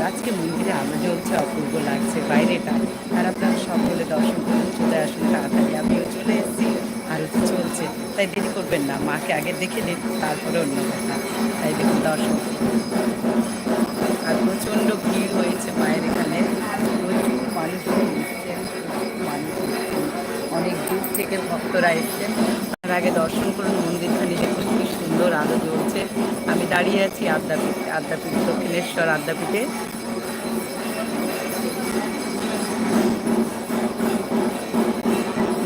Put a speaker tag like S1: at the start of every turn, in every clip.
S1: আর আজকে মন্দিরে আলো জ্বলছে অপূর্ব লাগছে। বাইরেটা আর আপনারা সকলে দর্শন করুন, চলে আসুন তাড়াতাড়ি। আমিও চলে এসেছি, আরতি চলছে। তাই দেরি করবেন না, মাকে আগে দেখে নিন, তারপরে অন্য কথা। তাই দেখুন দর্শন আর প্রচণ্ড ভিড় হয়েছে মায়ের এখানে। প্রচুর অনেক দূর থেকে ভক্তরা এসছেন। তার আগে দর্শন করুন, মন্দিরখানি কি সুন্দর আলো জ্বলছে। আমি দাঁড়িয়ে আছি আদ্যাপীঠ আদ্যাপীঠ দক্ষিণেশ্বর আদ্যাপীঠে।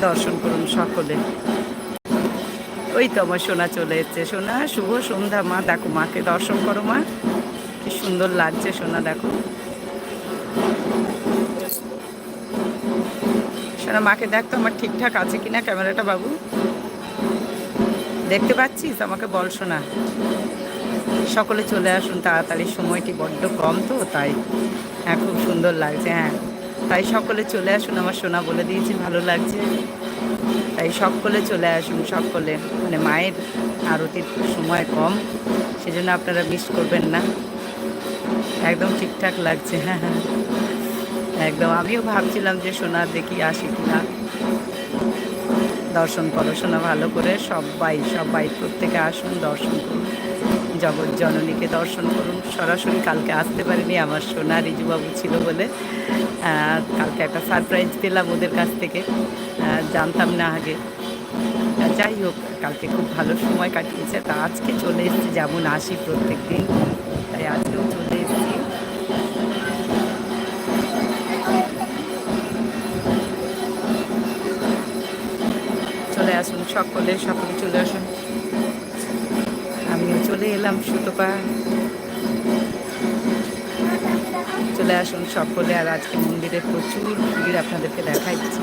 S1: দর্শন করুন সকলে। ওই তো আমার সোনা চলে এসছে। সোনা, শুভ সন্ধ্যা মা। দেখো মাকে দর্শন করো মা। কি সুন্দর লাগছে সোনা, দেখো। সোনা, মাকে দেখ তো আমার ঠিকঠাক আছে কিনা ক্যামেরাটা বাবু। দেখতে পাচ্ছিস? আমাকে বল শোনা সকলে চলে আসুন, তাড়াতাড়ি। সময়টি বড্ড কম তো, তাই। হ্যাঁ খুব সুন্দর লাগছে হ্যাঁ। তাই সকলে চলে আসুন, আমার সোনা বলে দিয়েছি, ভালো লাগছে। তাই সকলে চলে আসুন, সকলে। মানে মায়ের আরতির সময় কম, সেজন্য আপনারা মিস করবেন না। একদম ঠিকঠাক লাগছে হ্যাঁ হ্যাঁ। একদম, আমিও ভাবছিলাম যে সোনা দেখি আসি কিনা। দর্শন করো সোনা ভালো করে সবাই সবাই প্রত্যেকে আসুন, দর্শন করুন। জগৎ জননীকে দর্শন করুন। সরাসরি কালকে আসতে পারিনি, আমার সোনা রিজুবাবু ছিল বলে কালকে একটা সারপ্রাইজ পেলাম ওদের কাছ থেকে। জানতাম না আগে। যাই হোক, কালকে খুব ভালো সময় কাটিয়েছে। তা আজকে চলে এসেছি, যেমন আসি প্রত্যেক দিন সকলে সকলে চলে আসুন। আমিও চলে এলাম সুতপা। চলে আসুন সকলে, আর আজকে মন্দিরে প্রচুর ভিড় আপনাদেরকে দেখাই দিচ্ছি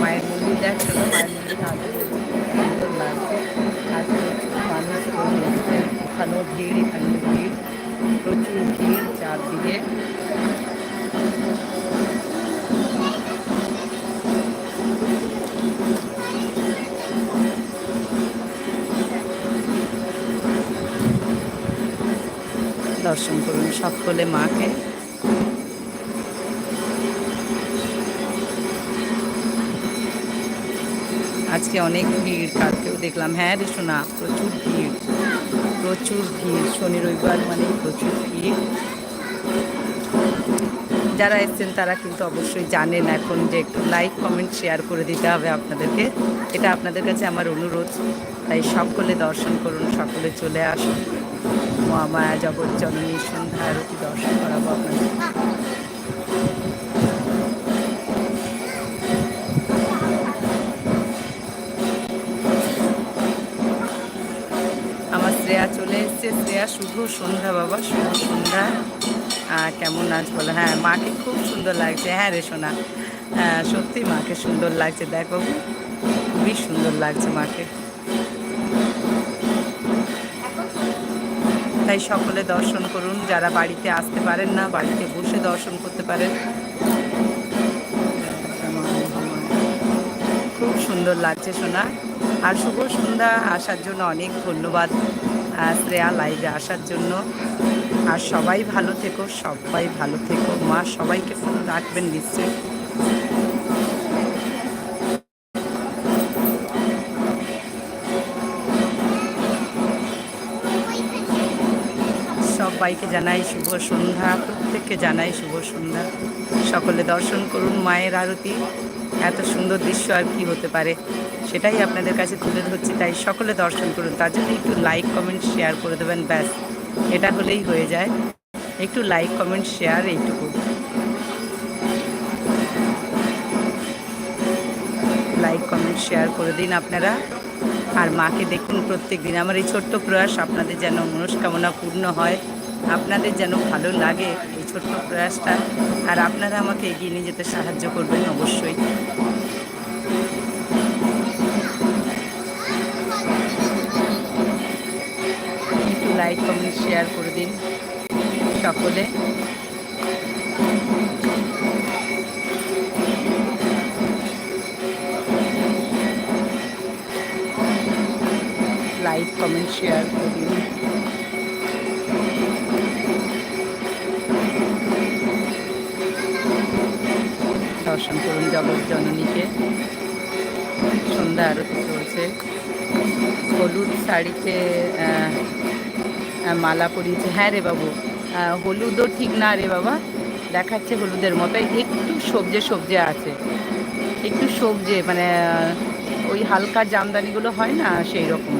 S1: মায়ের মন্দির দেখছ না মায়ের মন্দির এসছেন ওখানেও ভিড়, এখানেও ভিড়। প্রচুর ভিড় চারদিকে। দর্শন করুন সকলে মাকে। আজকে অনেক ভিড়, কালকেও দেখলাম। হ্যাঁ রে শোনা প্রচুর ভিড় প্রচুর ভিড়। শনি, রবিবার মানে প্রচুর ভিড়। যারা এসছেন তারা কিন্তু অবশ্যই জানেন এখন যে একটু লাইক কমেন্ট শেয়ার করে দিতে হবে আপনাদেরকে। এটা আপনাদের কাছে আমার অনুরোধ। তাই সকলে দর্শন করুন সকলে চলে আসুন। মহামায়া জগৎ জননী সন্ধ্যা আরতি দর্শন করাবো আপনাদের। আমার শ্রেয়া চলে এসছে। শ্রেয়া, শুভ সন্ধ্যা বাবা, শুভ সন্ধ্যা। কেমন নাচ বলো? হ্যাঁ মাকে খুব সুন্দর লাগছে। হ্যাঁ রে সোনা। হ্যাঁ সত্যি মাকে সুন্দর লাগছে। দেখ, খুবই সুন্দর লাগছে মাকে। তাই সকলে দর্শন করুন। যারা বাড়িতে আসতে পারেন না, বাড়িতে বসে দর্শন করতে পারেন। খুব সুন্দর লাগছে সোনা। আর শুভ সন্ধ্যা আসার জন্য অনেক ধন্যবাদ। শ্রেয়া লাইভে আসার জন্য। আর সবাই ভালো থেকো, সবাই ভালো থেকো। মা সবাইকে ফোন রাখবেন নিশ্চয়ই। সবাইকে জানাই শুভ সন্ধ্যা, প্রত্যেককে জানাই শুভ সন্ধ্যা। সকলে দর্শন করুন মায়ের আরতি। এত সুন্দর দৃশ্য আর কি হতে পারে, সেটাই আপনাদের কাছে তুলে ধরছি। তাই সকলে দর্শন করুন। তার জন্য একটু লাইক কমেন্ট শেয়ার করে দেবেন, ব্যাস। এটা হলেই হয়ে যায়। একটু লাইক কমেন্ট শেয়ার এইটুকু। লাইক কমেন্ট শেয়ার করে দিন আপনারা। আর মাকে দেখুন প্রত্যেক দিন। আমার এই ছোট্ট প্রয়াস আপনাদের যেন মনস্কামনা পূর্ণ হয়। আপনাদের যেন ভালো লাগে এই ছোট্ট প্রয়াসটা, আর আপনারা আমাকে এগিয়ে নিয়ে যেতে সাহায্য করবেন অবশ্যই। একটু লাইক, কমেন্ট, শেয়ার করে দিন সকলে। লাইক, কমেন্ট, শেয়ার করে দিন। দর্শন করুন জগৎ জননীকে। সন্ধ্যা আরতি চলছে। হলুদ শাড়িতে মালা পরিয়েছে। হ্যাঁ রে বাবু হলুদও ঠিক না রে বাবা। দেখাচ্ছে হলুদের মতো একটু সবজে সবজে আছে। একটু সবজে মানে ওই হালকা জামদানিগুলো হয় না সেই রকম।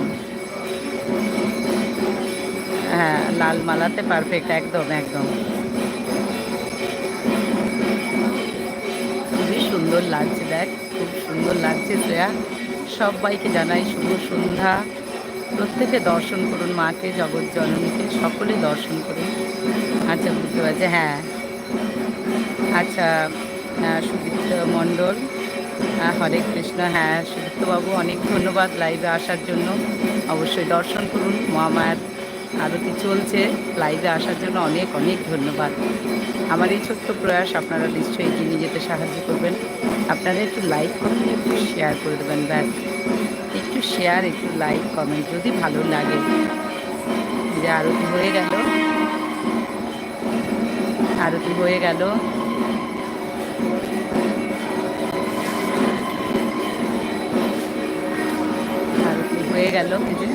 S1: হ্যাঁ লাল মালাতে পারফেক্ট একদম একদম। সুন্দর লাগছে, দেখ, খুব সুন্দর লাগছে শ্রেয়া। সবাইকে জানাই শুভ সন্ধ্যা। প্রত্যেকে দর্শন করুন, মাকে জগৎ জননীকে সকলে দর্শন করুন। আচ্ছা বুঝতে পারছি হ্যাঁ। আচ্ছা সুদীপ্ত মণ্ডল হরে কৃষ্ণ হ্যাঁ সুদীপ্তবাবু, অনেক ধন্যবাদ লাইভে আসার জন্য। অবশ্যই দর্শন করুন, মহামায়ার আরতি চলছে। লাইভে আসার জন্য অনেক অনেক ধন্যবাদ। আমার এই ছোট্ট প্রয়াস আপনারা নিশ্চয়ই এগিয়ে নিয়ে যেতে সাহায্য করবেন। আপনারা একটু লাইক করুন একটু শেয়ার করে দেবেন, ব্যাস। একটু শেয়ার একটু লাইক কমেন্ট যদি ভালো লাগে। যে আরতি হয়ে গেল। আরতি হয়ে গেল। আরতি হয়ে গেল। এই যে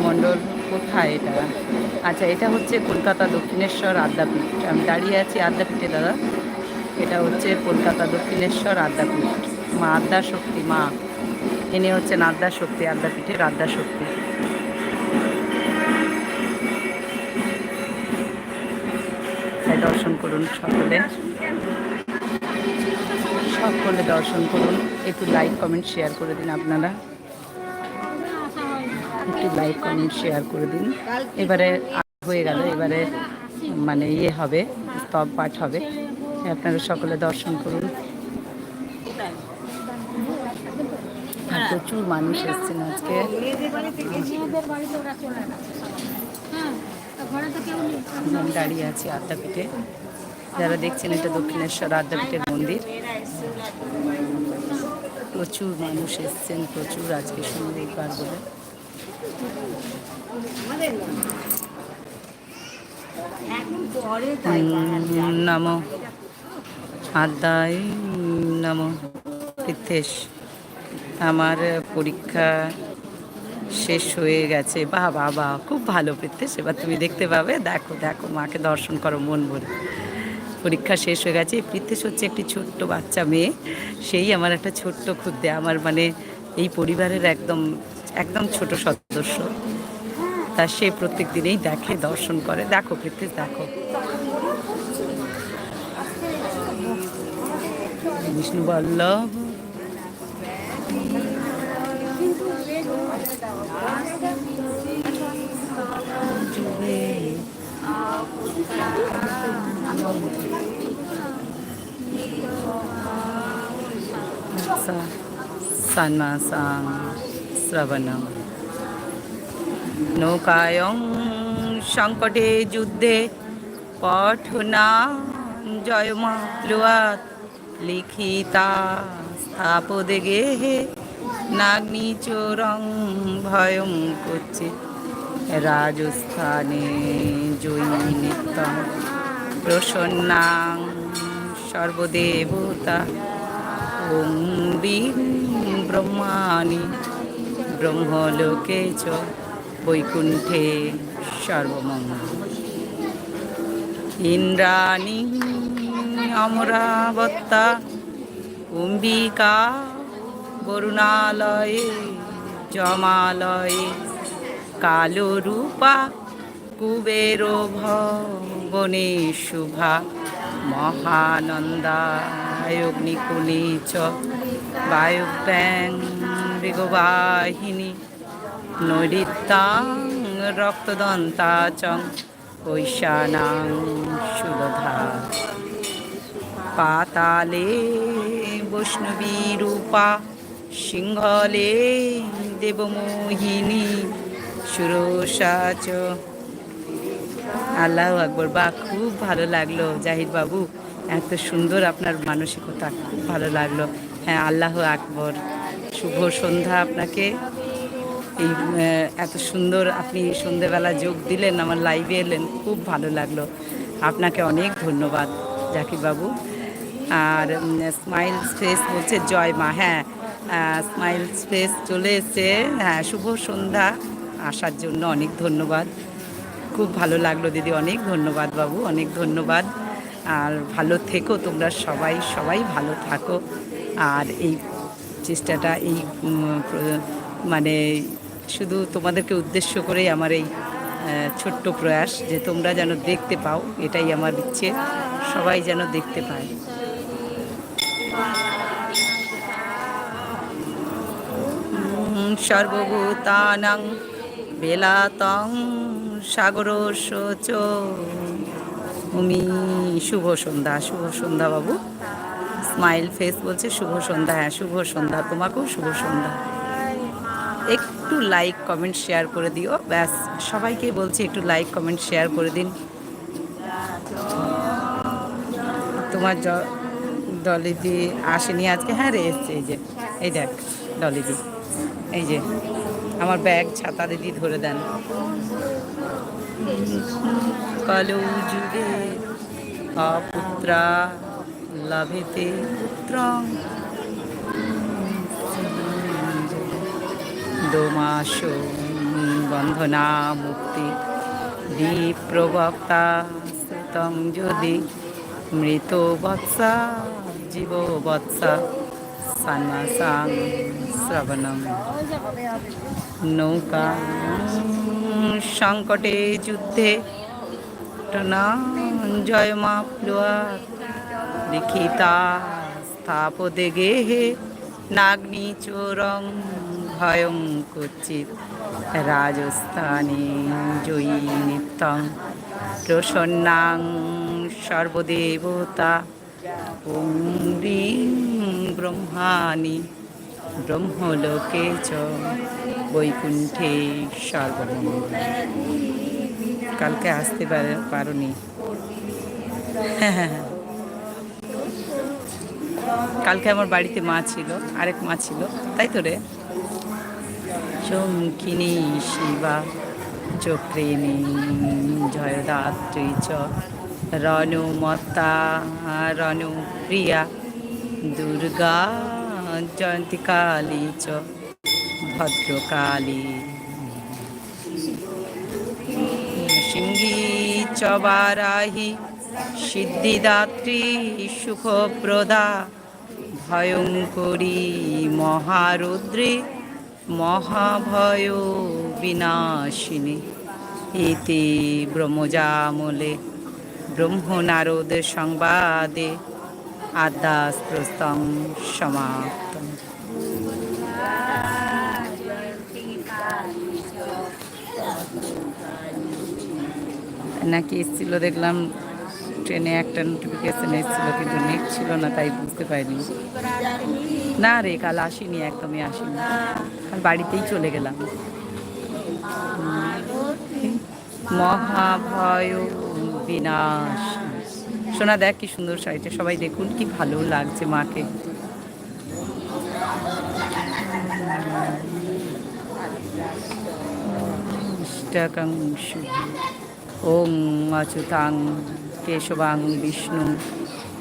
S1: মণ্ডল। কোথায় এটা? আচ্ছা এটা হচ্ছে কলকাতা দক্ষিণেশ্বর আদ্যাপীঠ। আমি দাঁড়িয়ে আছি আদ্যাপীঠে, দাদা। এটা হচ্ছে কলকাতা দক্ষিণেশ্বর আদ্যাপীঠ। মা আদ্যা শক্তি, মা। ইনি হচ্ছেন আদ্যা শক্তি, আদ্যাপীঠের আদ্যা শক্তি। দর্শন করুন সকলে। সকলে দর্শন করুন। একটু লাইক কমেন্ট শেয়ার করে দিন আপনারা। একটু লাইক কমেন্ট শেয়ার করে দিন। এবারে হয়ে গেল, এবারে মানে ইয়ে হবে স্তব পাঠ হবে। আপনারা সকলে দর্শন করুন। প্রচুর মানুষ এসছেন আজকে। দাঁড়িয়ে আছি আদ্যাপীঠে। যারা দেখছেন এটা দক্ষিণেশ্বর আদ্যাপীঠের মন্দির। প্রচুর মানুষ এসছেন, প্রচুর আজকে সুন্দরবার বলে। নম। আদায়, নম। পিথেশ আমার পরীক্ষা শেষ হয়ে গেছে। বাহ বাহ খুব ভালো পিথেশ এবার তুমি দেখতে পাবে। দেখো দেখো, মাকে দর্শন করো মন ভরে। পরীক্ষা শেষ হয়ে গেছে। পৃথেশ হচ্ছে একটি ছোট্ট বাচ্চা মেয়ে। সেই আমার একটা ছোট্ট ক্ষুদ্রে আমার মানে এই পরিবারের একদম একদম ছোট সদস্য তা সে প্রত্যেক দিনেই দেখে, দর্শন করে। দেখো পৃথেশ দেখো। বিষ্ণু বল্লভ। সন্মাসাং শ্রবণম নৌকায়ং সংকটে যুদ্ধে পঠনা জয়মা লুয়াত লিখিতা স্থাপদে গেহে নাগ্নি চোরং ভয়ং করছে রাজস্থানে জয়ী নিত্যম প্রসন্নাং সর্বদেবতা ওম বীর ব্রহ্মাণি ব্রহ্মলোকে চ বৈকুণ্ঠে সর্বমঙ্গল। ইন্দ্রাণী অমরাবত্তা কুম্ভিকা বরুণালয়ে, জমালয়ে কালো রূপা কুবের ভবনে শুভা মহানন্দায়গ্নিকুণী চ বায়ুব্যাং মৃগবাহিনী নৈরিত্যাং রক্তদন্তা চ কৈশানাং সুরধা পাতালে বৈষ্ণবী রূপা সিংহলে দেবমোহিনী, সুরসা চ। আল্লাহ আকবর বা খুব ভালো লাগল। জাহিদ বাবু, এত সুন্দর আপনার মানসিকতা, খুব ভালো লাগল। হ্যাঁ আল্লাহ আকবর, শুভ সন্ধ্যা আপনাকে। এই এত সুন্দর আপনি সন্ধেবেলা যোগ দিলেন, আমার লাইভে এলেন, খুব ভালো লাগল। আপনাকে অনেক ধন্যবাদ, জাকির বাবু। আর স্মাইল ফেস বলছে জয় মা হ্যাঁ স্মাইল ফেস চলে এসছে। হ্যাঁ শুভ সন্ধ্যা, আসার জন্য অনেক ধন্যবাদ। খুব ভালো লাগল দিদি, অনেক ধন্যবাদ বাবু, অনেক ধন্যবাদ। আর ভালো থেকো তোমরা সবাই সবাই ভালো থাকো। আর এই চেষ্টাটা, এই মানে শুধু তোমাদেরকে উদ্দেশ্য করেই আমার এই ছোট্ট প্রয়াস যে তোমরা যেন দেখতে পাও, এটাই আমার ইচ্ছে, সবাই যেন দেখতে পায়। সর্বভূতানাং বেলাতং সাগর শোচ উমি শুভ সন্ধ্যা শুভ সন্ধ্যা বাবু। স্মাইল ফেস বলছে শুভ সন্ধ্যা হ্যাঁ শুভ সন্ধ্যা, তোমাকেও শুভ সন্ধ্যা। একটু লাইক কমেন্ট শেয়ার করে দিও। ব্যাস সবাইকে বলছি একটু লাইক কমেন্ট শেয়ার করে দিন। তোমার ডলিদি আসেনি আজকে? হ্যাঁ রে, এসছে, এই যে, এই দেখ ডলিদি এই যে, আমার ব্যাগ ছাতা দিদি ধরে দেন। কালো যুগে অপুত্রা, লভেতে পুত্রং দোমাস বন্ধনা মুক্তি। বিপ্রবক্তা শ্রুতং যদি মৃত বৎসা জীব বৎসা সন্ন্যাসাং শ্রবণম। নৌকা সংকটে যুদ্ধে জয়মা প্লুয়া লিখিতা স্থাপদে গেহে নাগ্নি চোরং ভয়ং কুচিত রাজস্থানে জয়ী নিত্যং প্রসন্নাং সর্বদেবতা ওং ব্রহ্মাণি ব্রহ্মলোকে চ বৈকুণ্ঠে সর্বমঙ্গল। কালকে আসতে পারে পারোনি। কালকে আমার বাড়িতে মা ছিল, আরেক মা ছিল। তাই তো রে? চমকিনী শিবা চক্রিণী জয়দাত্রী চ রণুমত্তা রণু প্রিয়া দুর্গা জয়ন্তী কালী চ ভদ্রকালী সিংহী চ সিদ্ধিদাত্রী সুখপ্রদা ভয়ঙ্করী মহারুদ্রে মহাভয় বিনাশিনী। ইতি ব্রহ্মজামলে ব্রহ্মনারদ সংবাদে আদাস্প্রস্তং সমাপ্তম। নাকি এসেছিল দেখলাম ট্রেনে একটা নোটিফিকেশন এসেছিল, কিন্তু নেট ছিল না, তাই বুঝতে পারিনি। না রে, কাল আসিনি, একদমই আসিনি। বাড়িতেই চলে গেলাম। মহাভয় বিনাশ। সোনা দেখ কি সুন্দর শাড়িটা, সবাই দেখুন কি ভালো লাগছে মাকে। ওং অচ্যুতাং কেশবাং বিষ্ণু,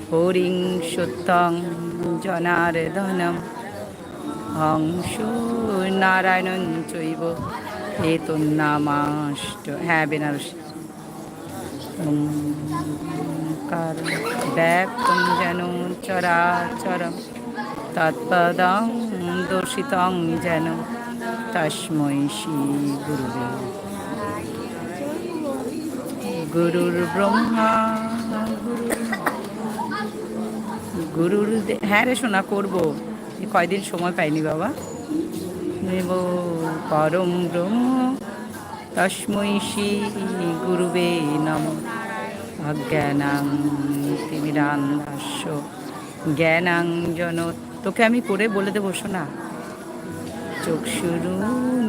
S1: হরিং সত্যং জনার্দনম। হংস নারায়ণ চৈব এতন্নামাষ্ট হ্যাঁ বেনারসি। ওঙ্কার ব্যাপ্তং যেন চরাচরম তৎপদং দর্শিতং যেন তস্মৈ শ্রী গুরুদেব গুরুর ব্রহ্মা গুরু গুরুর হ্যাঁ রে শোনা করব। কয়দিন সময় পাইনি বাবা। নেব পরম ব্রহ্ম তস্মৈ শ্রী গুরুবে নম। অজ্ঞানাং তিমিরান্ধাস্য, জ্ঞানাং জন তোকে আমি করে বলে দেবো শোনা চক্ষুরু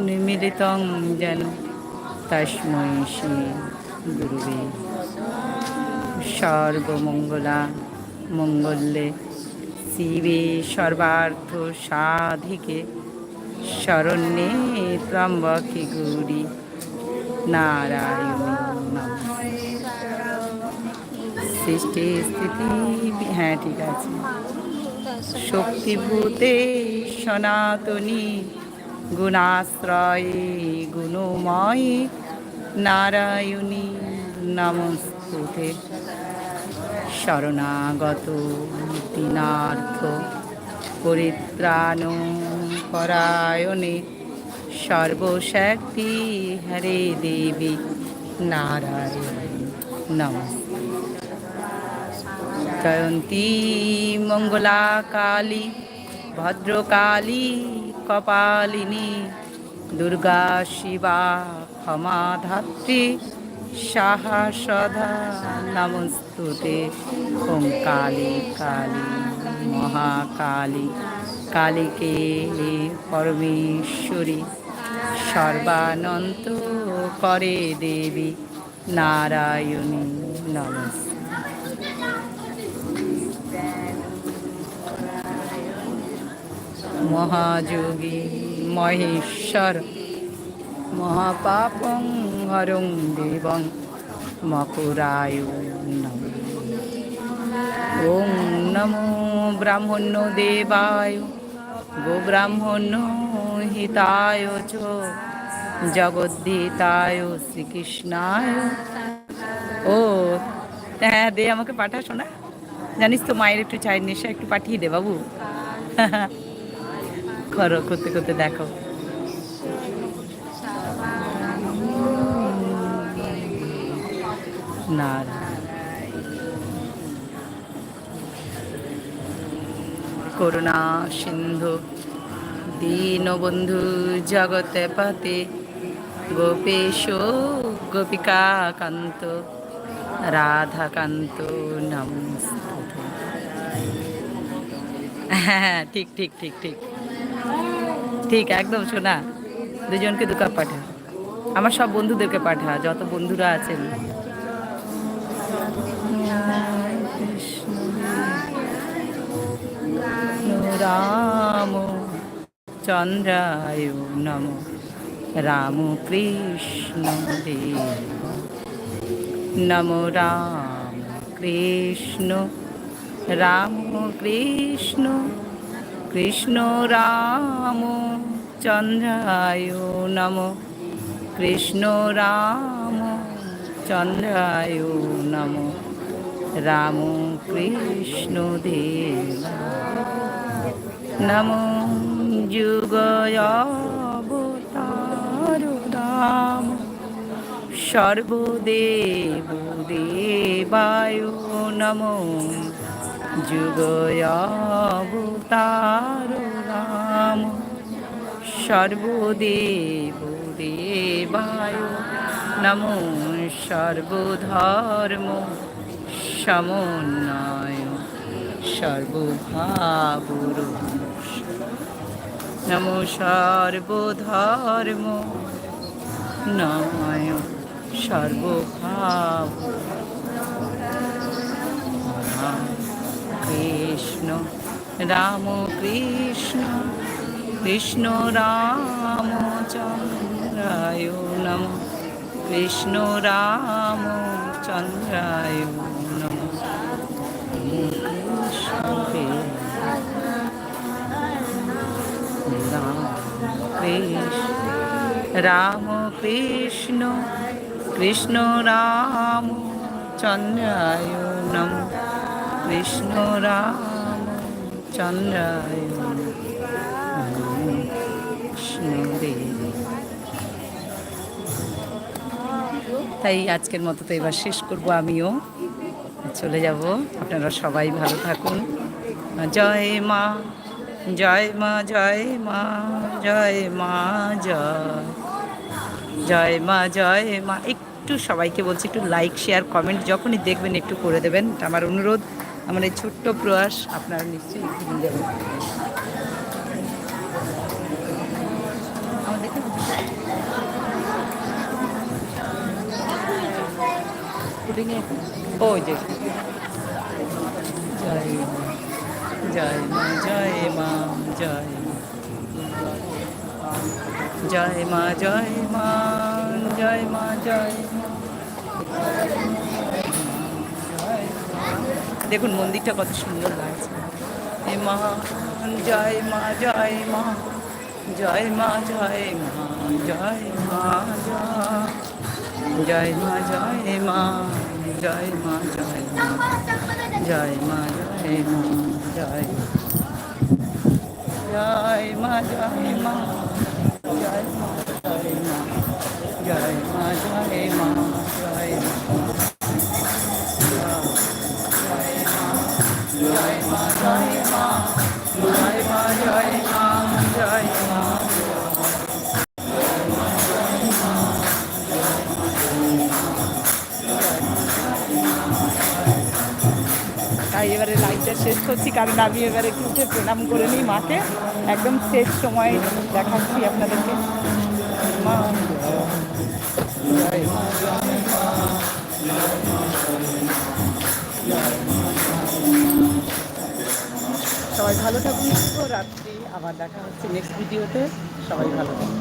S1: নিমিলিতং যেন তস্মৈ শ্রী গুরুবে। সর্বমঙ্গলা মঙ্গলে শিবে সর্বার্থ সাধিকে শরণ্যে ত্রম্বকে গৌরী। নারায়ণ সৃষ্টি স্থিতি হ্যাঁ ঠিক আছে। শক্তিভূতে সনাতনী গুণাশ্রয়ে গুণময়ী নারায়ণী নমস্তুতে। শরণাগত দিনার্থ পরিত্রাণ পরায়ণে সর্বশক্তি হরে দেবী নারায়ণ নমস্তে জয়ন্তী মঙ্গলা কালী ভদ্রকালী, কপালিনী, দুর্গা, শিবা, ক্ষমা ধাত্রী সাহা সদা নমস্তুতে। ওম কালী কালী, মহাকালী। কালীকে পরমেশ্বরী সর্বানন্ত করে দেবী নারায়ণী নমস্তে মহাযোগী মহেশ্বর মহাপাপং হরং দেবং মকুরায় নম ওং নমো ব্রাহ্মণ্য দেবায় গোব্রাহ্মণ্য হিতায় চ, জগদ্ধিতায় শ্রীকৃষ্ণায়। ও হ্যাঁ দে, আমাকে পাঠা শোনা জানিস তো মায়ের একটু চায়ের নেশা, একটু পাঠিয়ে দে বাবু। করো, করতে করতে দেখো। না। করুণা সিন্ধু দীনবন্ধু জগতে পাতে, গোপেশ গোপিকা কান্ত রাধাকান্ত নমস্তে হ্যাঁ ঠিক ঠিক ঠিক ঠিক। ঠিক, একদম শোনা, দুজনকে দু কাপ পাঠা। আমার সব বন্ধুদেরকে পাঠা, যত বন্ধুরা আছেন। রাম চন্দ্রায় নম রাম কৃষ্ণ দেব নম রাম কৃষ্ণ রাম কৃষ্ণ কৃষ্ণ রাম চন্দ্রায় নম কৃষ্ণ রাম চন্দ্রায় নম রাম কৃষ্ণ দেব নম যুগয়বতার রাম সর্বদেব দেবায় নমো যুগয়াবতার রাম সর্বদেব দেবায় নমো সর্বধর্ম সমন্বয় সর্বভাবর নমো সর্বধর্ম। নয় সর্বভাব কৃষ্ণ রাম কৃষ্ণ কৃষ্ণ রাম চন্দ্রায় নম। কৃষ্ণ রাম চন্দ্রায় নম। কৃষ্ণ রাম কৃষ্ণ কৃষ্ণ রাম চন্দ্রায় নম কৃষ্ণ রাম চন্দ্রায় নম কৃষ্ণদেব তাই আজকের মতো তো এবার শেষ করব আমিও। চলে যাব। আপনারা সবাই ভালো থাকুন। জয় মা জয় মা জয় মা জয় মা, জয়। জয় মা জয় মা। একটু সবাইকে বলছি, একটু লাইক শেয়ার কমেন্ট যখনই দেখবেন একটু করে দেবেন। আমার অনুরোধ, আমার এই ছোট্ট প্রয়াস আপনারা নিশ্চয়ই দিয়ে দেবেন ও যে। জয় জয় মা জয় মা জয়। জয় মা জয় মা জয় মা জয় দেখুন মন্দিরটা কত সুন্দর লাগছে এ মা জয় মা জয় মা জয় মা জয় মা জয় মা জয় মা জয় মা জয় মা জয় মা জয় মা জয় মা জয় জয় মা জয় মা জয় মা জয় মা জয় মা জয় মা জয় জয় মা জয় মা জয় মা শেষ করছি, কারণ আমি এবারে একটু উঠে প্রণাম করে নিই মাকে। একদম শেষ সময় দেখাচ্ছি আপনাদেরকে। মা। সবাই ভালো থাকুন রাত্রি আবার দেখা হচ্ছে নেক্সট ভিডিওতে সবাই ভালো থাকুন।